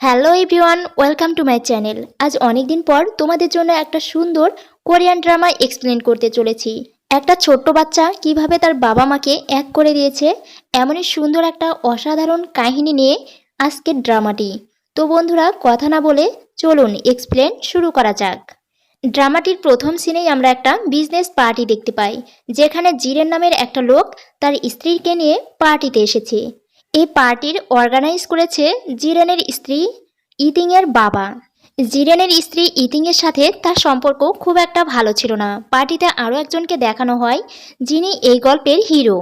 Hello everyone, welcome to my channel. আজ অনেক দিন পর তোমাদের জন্য একটা সুন্দর কোরিয়ান ড্রামা এক্সপ্লেন করতে চলেছি। একটা ছোট্ট বাচ্চা কীভাবে তার বাবা মাকে এক করে দিয়েছে, এমনই সুন্দর একটা অসাধারণ কাহিনী নিয়ে আজকের ড্রামাটি। তো বন্ধুরা, কথা না বলে চলুন এক্সপ্লেন শুরু করা যাক। ড্রামাটির প্রথম সিনেই আমরা একটা বিজনেস পার্টি দেখতে পাই, যেখানে জিরেন নামের একটা লোক তার স্ত্রীকে নিয়ে পার্টিতে এসেছে। এই পার্টির অর্গানাইজ করেছে জিরেনের স্ত্রী ইতিংয়ের বাবা। জিরেনের স্ত্রী ইতিংয়ের সাথে তার সম্পর্ক খুব একটা ভালো ছিল না। পার্টিতে আরও একজনকে দেখানো হয়, যিনি এই গল্পের হিরো।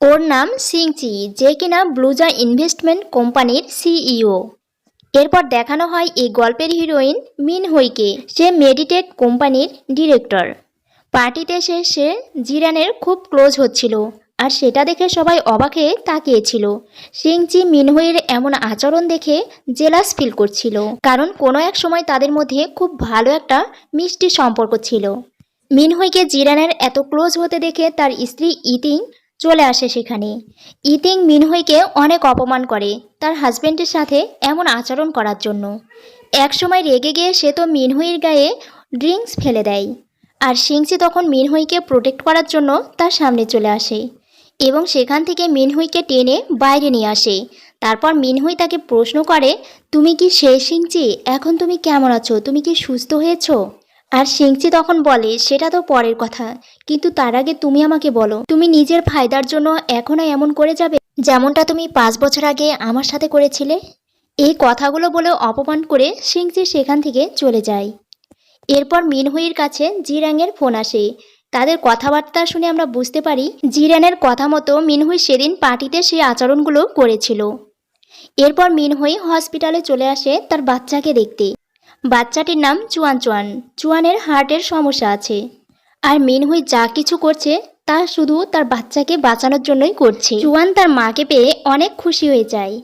ওর নাম সিংচি, যে কিনা ব্লুজা ইনভেস্টমেন্ট কোম্পানির সিইও। এরপর দেখানো হয় এই গল্পের হিরোইন মিন হইকে, সে মেডিটেক কোম্পানির ডিরেক্টর। পার্টিতে এসে সে জিরানের খুব ক্লোজ হচ্ছিল। আর সেটা দেখে সবাই অবাক তাকিয়েছিল। সিংচি মিনহুইয়ের এমন আচরণ দেখে জেলাস ফিল করছিল, কারণ কোনো এক সময় তাদের মধ্যে খুব ভালো একটা মিষ্টি সম্পর্ক ছিল। মিনহুইকে জিরানের এত ক্লোজ হতে দেখে তার স্ত্রী ইতিং চলে আসে সেখানে। ইতিং মিনহুইকে অনেক অপমান করে তার হাজব্যান্ডের সাথে এমন আচরণ করার জন্য। একসময় রেগে গিয়ে সে তো মিনহুইয়ের গায়ে ড্রিঙ্কস ফেলে দেয়, আর সিংসি তখন মিনহুইকে প্রোটেক্ট করার জন্য তার সামনে চলে আসে। এবং সেখান থেকে মিনহুইকে টেনে বাইরে নিয়ে আসে। তারপর মিনহুই তাকে প্রশ্ন করে, তুমি কি সেই সিংচি এখন তুমি কেমন আছো? তুমি কি সুস্থ হয়েছো? আর সিংচি তখন বলে, সেটা তো পরের কথা। কিন্তু তার আগে তুমি আমাকে বলো, তুমি নিজের ফায়দার জন্য এখনও এমন করে যাবে, যেমনটা তুমি পাঁচ বছর আগে আমার সাথে করেছিলে? এই কথাগুলো বলে অপমান করে সিংচি সেখান থেকে চলে যায়। এরপর মিনহুইয়ের কাছে জিরাংয়ের ফোন আসে। তাদের কথাবার্তা শুনে আমরা বুঝতে পারি জিরানের কথা মতো মিনহুই সেদিন পার্টিতে সেই আচরণগুলো করেছিল। এরপর মিনহুই হসপিটালে চলে আসে তার বাচ্চাকে দেখতে। বাচ্চাটির নাম চুয়ান চুয়ান। চুয়ানের হার্টের সমস্যা আছে। আর মিনহুই যা কিছু করছে, তা শুধু তার বাচ্চাকে বাঁচানোর জন্যই করছে। চুয়ান তার মাকে পেয়ে অনেক খুশি হয়ে যায়।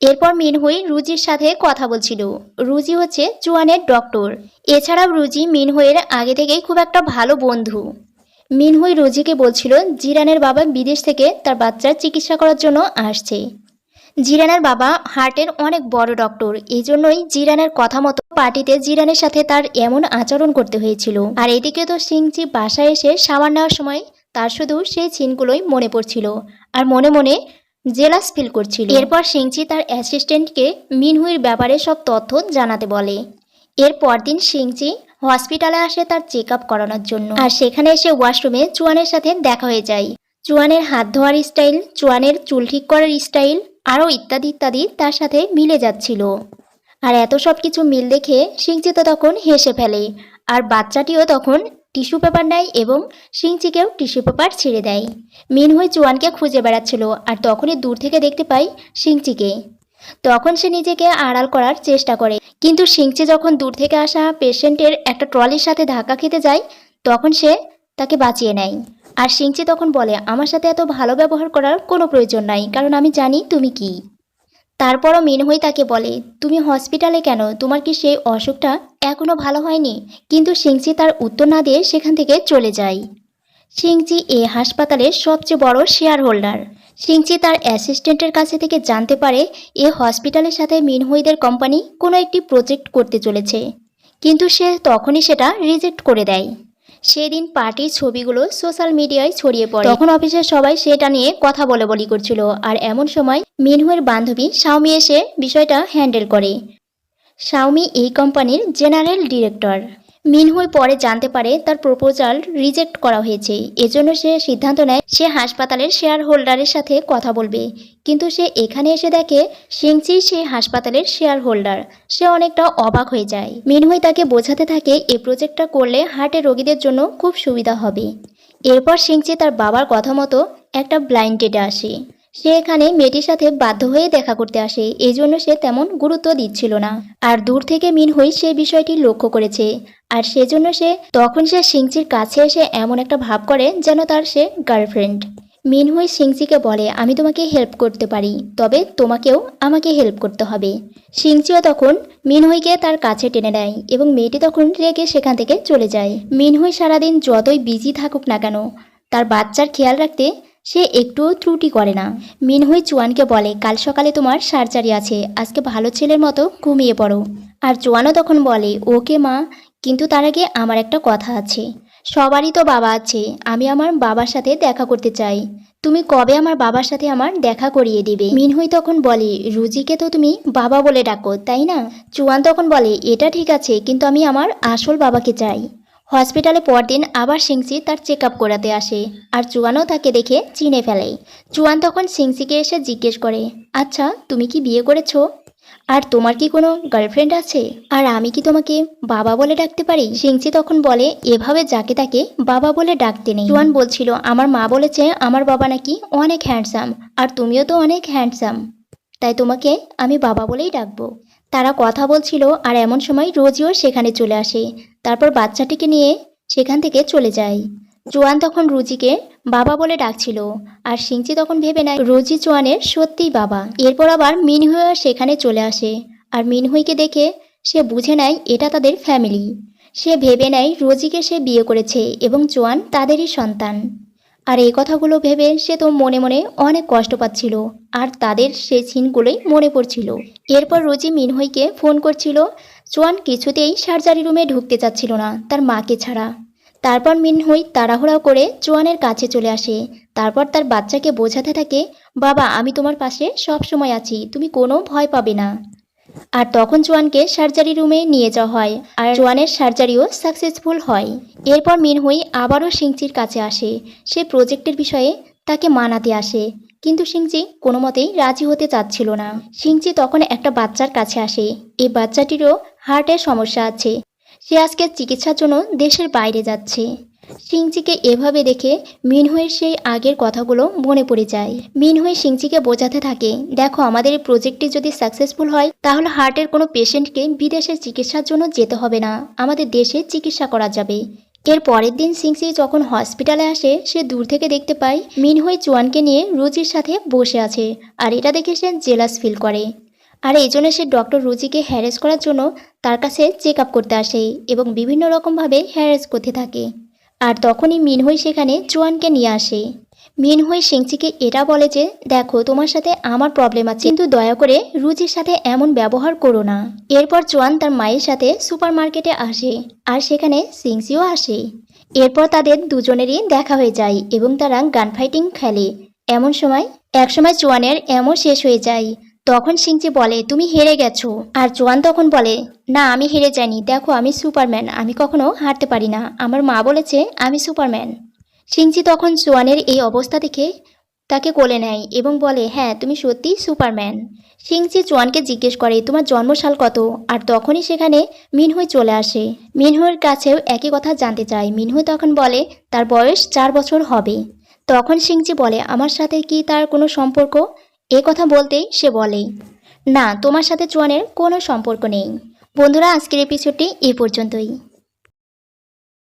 এরপর মিনহুই রুজির সাথে কথা বলছিল। রুজি হচ্ছে চুয়ানের ডক্টর। এছাড়াও রুজি মিনহুইয়ের আগে থেকেই খুব একটা ভালো বন্ধু। মিনহুই রুজিকে বলছিল, জিরানের বাবা বিদেশ থেকে তার বাচ্চার চিকিৎসা করার জন্য আসছে। জিরানের বাবা হার্টের অনেক বড় ডক্টর। এই জন্যই জিরানের কথা মতো পার্টিতে জিরানের সাথে তার এমন আচরণ করতে হয়েছিল। আর এদিকে তো সিংচি বাসায় এসে সামার নেওয়ার সময় তার শুধু সেই চিনগুলোই মনে পড়ছিল। আর মনে মনে জেলাস ফিল করছিল। এরপর সিংচি তার অ্যাসিস্ট্যান্টকে মিনহুইর ব্যাপারে সব তথ্য জানাতে বলে। এর পরদিন সিংচি হসপিটালে আসে তার চেক আপ করানোর জন্য। আর সেখানে এসে ওয়াশরুমে চুয়ানের সাথে দেখা হয়ে যায়। চুয়ানের হাত ধোয়ার স্টাইল, চুয়ানের চুল ঠিক করার স্টাইল, আরও ইত্যাদি ইত্যাদি তার সাথে মিলে যাচ্ছিল। আর এত সব কিছু মিল দেখে সিংচি তো তখন হেসে ফেলে। আর বাচ্চাটিও তখন টিস্যু পেপার নেয় এবং সিংচিকেও টিস্যু পেপার ছেড়ে দেয়। মিনহুই চুয়ানকে খুঁজে বেড়াচ্ছিল আর তখনই দূর থেকে দেখতে পাই সিংচিকে তখন সে নিজেকে আড়াল করার চেষ্টা করে, কিন্তু সিংচি যখন দূর থেকে আসা পেশেন্টের একটা ট্রলির সাথে ধাক্কা খেতে যায়, তখন সে তাকে বাঁচিয়ে নেয়। আর সিংচি তখন বলে, আমার সাথে এত ভালো ব্যবহার করার কোনো প্রয়োজন নাই, কারণ আমি জানি তুমি কি। তারপরও মিনহুই তাকে বলে, তুমি হসপিটালে কেন? তোমার কি সেই অসুখটা এখনও ভালো হয়নি? কিন্তু সিংচি তার উত্তর না দিয়ে সেখান থেকে চলে যায়। সিংচি এ হাসপাতালের সবচেয়ে বড় শেয়ার হোল্ডার সিংচি তার অ্যাসিস্ট্যান্টের কাছে থেকে জানতে পারে, এ হসপিটালের সাথে মিনহুইদের কোম্পানি কোনো একটি প্রজেক্ট করতে চলেছে। কিন্তু সে তখনই সেটা রিজেক্ট করে দেয়। সেদিন পার্টির ছবিগুলো সোশ্যাল মিডিয়ায় ছড়িয়ে পড়ে। তখন অফিসের সবাই সেটা নিয়ে কথা বলে বলি করছিল, আর এমন সময় মিনহুয়ের বান্ধবী শাওমি এসে বিষয়টা হ্যান্ডেল করে। শাওমি এই কোম্পানির জেনারেল ডিরেক্টর। মিনহুই পরে জানতে পারে তার প্রপোজাল রিজেক্ট করা হয়েছে। এজন্য সে সিদ্ধান্ত নেয়, সে হাসপাতালের শেয়ার হোল্ডারের সাথে কথা বলবে। কিন্তু সে এখানে এসে দেখে সিংচি সে হাসপাতালের শেয়ার হোল্ডার সে অনেকটা অবাক হয়ে যায়। মিনহুই তাকে বোঝাতে থাকে এই প্রজেক্টটা করলে হার্টের রোগীদের জন্য খুব সুবিধা হবে। এরপর সিংচি তার বাবার কথা মতো একটা ব্লাইন্ড ডেটে আসে। সে এখানে মেয়েটির সাথে বাধ্য হয়ে দেখা করতে আসে, এই জন্য সে তেমন গুরুত্ব দিচ্ছিল না। আর দূর থেকে মিনহুই সে বিষয়টি লক্ষ্য করেছে, আর সেজন্য সে তখন সে সিংচির কাছে এসে এমন একটা ভাব করে যেন তার সে গার্লফ্রেন্ড। মিনহুই সিংচিকে বলে, আমি তোমাকে হেল্প করতে পারি, তবে তোমাকেও আমাকে হেল্প করতে হবে। সিংচিও তখন মিনহুইকে তার কাছে টেনে নেয় এবং মেয়েটি তখন রেগে সেখান থেকে চলে যায়। মিনহুই সারাদিন যতই বিজি থাকুক না কেন, তার বাচ্চার খেয়াল রাখতে সে একটুও ত্রুটি করে না। মিনহুই চুয়ানকে বলে, কাল সকালে তোমার সার্জারি আছে, আজকে ভালো ছেলের মতো ঘুমিয়ে পড়ো। আর চুয়ানও তখন বলে, ওকে মা, কিন্তু তার আগে আমার একটা কথা আছে। সবারই তো বাবা আছে, আমি আমার বাবার সাথে দেখা করতে চাই। তুমি কবে আমার বাবার সাথে আমার দেখা করিয়ে দিবে? মিনহুই তখন বলে, রুজিকে তো তুমি বাবা বলে ডাকো, তাই না? চুয়ান তখন বলে, এটা ঠিক আছে, কিন্তু আমি আমার আসল বাবাকে চাই। হসপিটালে পরদিন আবার সিংসি তার চেক আপ করাতে আসে আর চুয়ানও তাকে দেখে চিনে ফেলে। চুয়ান তখন সিংসিকে এসে জিজ্ঞেস করে আচ্ছা তুমি কি বিয়ে করেছ? আর তোমার কি কোনো গার্লফ্রেন্ড আছে? আর আমি কি তোমাকে বাবা বলে ডাকতে পারি? সিংসি তখন বলে, এভাবে যাকে তাকে বাবা বলে ডাকতে নেই। জুয়ান বলছিল, আমার মা বলেছে আমার বাবা নাকি অনেক হ্যান্ডসাম, আর তুমিও তো অনেক হ্যান্ডসাম। তাই তোমাকে আমি বাবা বলেই ডাকবো। তারা কথা বলছিল আর এমন সময় রোজিও সেখানে চলে আসে। তারপর বাচ্চাটিকে নিয়ে সেখান থেকে চলে যায়। জোয়ান তখন রুজিকে বাবা বলে ডাকছিল আর সিংচি তখন ভেবে নেয় রোজি জোয়ানের সত্যিই বাবা। এরপর আবার মিনহুইও সেখানে চলে আসে আর মিনহুইকে দেখে সে বুঝে নেয় এটা তাদের ফ্যামিলি। সে ভেবে নেয় রোজিকে সে বিয়ে করেছে এবং জোয়ান তাদেরই সন্তান। আর এই কথাগুলো ভেবে সে তো মনে মনে অনেক কষ্ট পাচ্ছিল, আর তাদের সেই সিনগুলোই মনে পড়ছিল। এরপর রোজি মিনহুইকে ফোন করছিল জোয়ান কিছুতেই সার্জারি রুমে ঢুকতে চাচ্ছিল না, তার মাকে ছাড়া। তারপর মিনহুই তাড়াহুড়া করে চোয়ানের কাছে চলে আসে। তারপর তার বাচ্চাকে বোঝাতে থাকে, বাবা, আমি তোমার পাশে সব সময় আছি, তুমি কোনো ভয় পাবে না। আর তখন জোয়ানকে সার্জারি রুমে নিয়ে যাওয়া হয়, আর জোয়ানের সার্জারিও সাকসেসফুল হয়। এরপর মিনহুই আবারও সিংচির কাছে আসে। সে প্রজেক্টের বিষয়ে তাকে মানাতে আসে, কিন্তু সিংচি কোনো মতেই রাজি হতে চাচ্ছিল না। সিংচি তখন একটা বাচ্চার কাছে আসে। এই বাচ্চাটিরও হার্টের সমস্যা আছে। সে আজকে চিকিৎসার জন্য দেশের বাইরে যাচ্ছে। সিংচিকে এভাবে দেখে মিনহুইয়ের সেই আগের কথাগুলো মনে পড়ে যায়। মিনহুই সিংচিকে বোঝাতে থাকে, দেখো, আমাদের এই প্রজেক্টটি যদি সাকসেসফুল হয়, তাহলে হার্টের কোনো পেশেন্টকে বিদেশে চিকিৎসার জন্য যেতে হবে না। আমাদের দেশে চিকিৎসা করা যাবে। এর পরের দিন সিংসি যখন হসপিটালে আসে, সে দূর থেকে দেখতে পায় মিনহই চুয়ানকে নিয়ে রুজির সাথে বসে আছে আর এটা দেখে সে জেলাস ফিল করে। আর এই জন্য সে ডক্টর রুজিকে হ্যারেস করার জন্য তার কাছে চেক আপ করতে আসে এবং বিভিন্ন রকমভাবে হ্যারেস করতে থাকে। আর তখনই মিনহই সেখানে চুয়ানকে নিয়ে আসে। মিনহুই সিংচিকে এটা বলে যে, দেখো, তোমার সাথে আমার প্রবলেম আছে। কিন্তু দয়া করে রুজির সাথে এমন ব্যবহার করো না। এরপর চোয়ান তার মায়ের সাথে সুপার মার্কেটে আসে আর সেখানে সিংসিও আসে। এরপর তাদের দুজনেরই দেখা হয়ে যায় এবং তারা গান ফাইটিং খেলে। এমন সময়, একসময় চোয়ানের এমন শেষ হয়ে যায়। তখন সিংচি বলে, তুমি হেরে গেছো। আর চোয়ান তখন বলে, না, আমি হেরে যাইনি। দেখো, আমি সুপারম্যান। আমি কখনো হারতে পারি না। আমার মা বলেছে, আমি সুপারম্যান। সিংচি তখন জোয়ানের এই অবস্থা দেখে তাকে কোলে নেয় এবং বলে হ্যাঁ তুমি সত্যিই সুপারম্যান। সিংচি জোয়ানকে জিজ্ঞেস করে, তোমার জন্মসাল কত? আর তখনই সেখানে মিনহুই চলে আসে। মিনহুইয়ের কাছেও একই কথা জানতে চায়। মিনহুই তখন বলে, তার বয়স চার বছর হবে। তখন সিংচি বলে, আমার সাথে কি তার কোনো সম্পর্ক? এ কথা বলতেই সে বলে, না, তোমার সাথে চুয়ানের কোনো সম্পর্ক নেই। বন্ধুরা, আজকের এপিসোডটি এই পর্যন্তই।